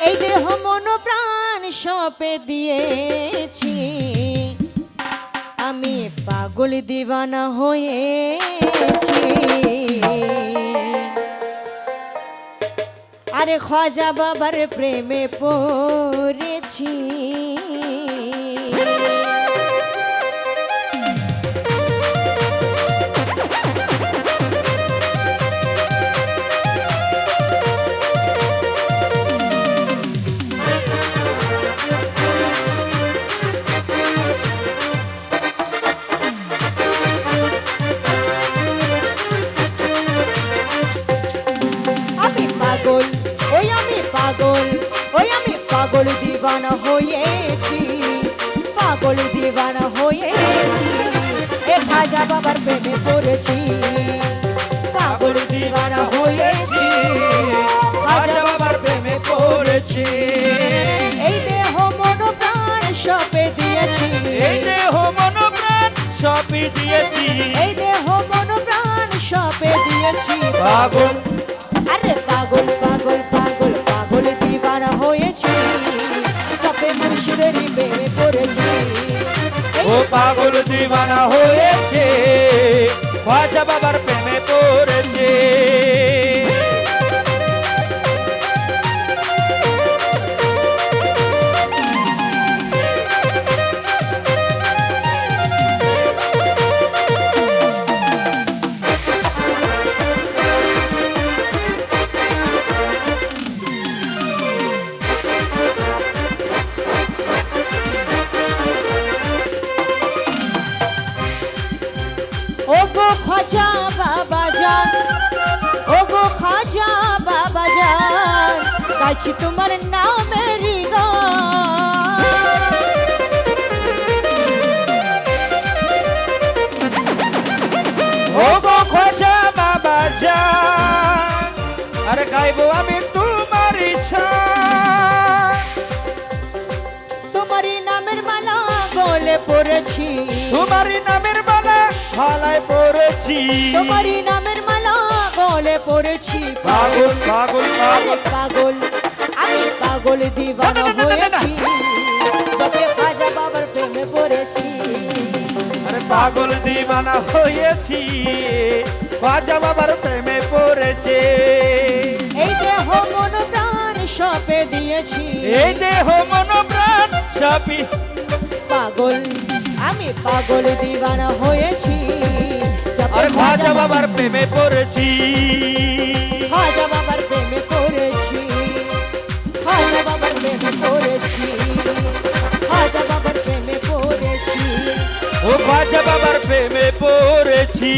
এই দেহ মন প্রাণ সপে দিয়েছি। আমি পাগল দিবানা হয়েছি। আরে খজা বাবার প্রেমে পড়েছি। পাগল। ওই আমি পাগল দিবানা হয়েছি পাগল দিবানা হয়েছি। এ খাজা বাবার প্রেমে পড়েছি পাগল দিবানা হয়েছি খাজা বাবার প্রেমে পড়েছি। এই দেহ মন প্রাণ সপে দিয়েছি। এই দেহ মন প্রাণ সবই দিয়েছি। এই দেহ মন প্রাণ সপে দিয়েছি। পাগল ও পাগল দিবানা হয়েছে। খাজা বাবার প্রেমে পড়েছে খাজা বাবা যান। ও গো খাজা বাবা যান। গাইছি তোমার নামেরই গান। ও গো খাজা বাবা যা আরে গাইবো আমি তোমার শান তোমারই নামের মালা গলে পড়েছি। তোমারই নামের মালা ভালায় পড়েছি তোমারই নামের মালা গলে পড়েছি। পাগল পাগল পাগল। পাগল আমি পাগল দিবানা। হয়েছি। যবে খাজা বাবার প্রেমে পড়েছি। আরে পাগল দিবানা হয়েছি খাজা বাবার প্রেমে পড়েছে। এই দেহ মন প্রাণ সপে দিয়েছি। এই দেহ মন প্রাণ সবই পাগল আমি পাগল দিবানা হয়েছি। খাজা বাবার প্রেমে পড়েছি খাজা বাবার প্রেমে পড়েছি খাজা বাবার প্রেমে পড়েছি খাজা বাবার প্রেমে পড়েছি ও খাজা বাবার প্রেমে পড়েছি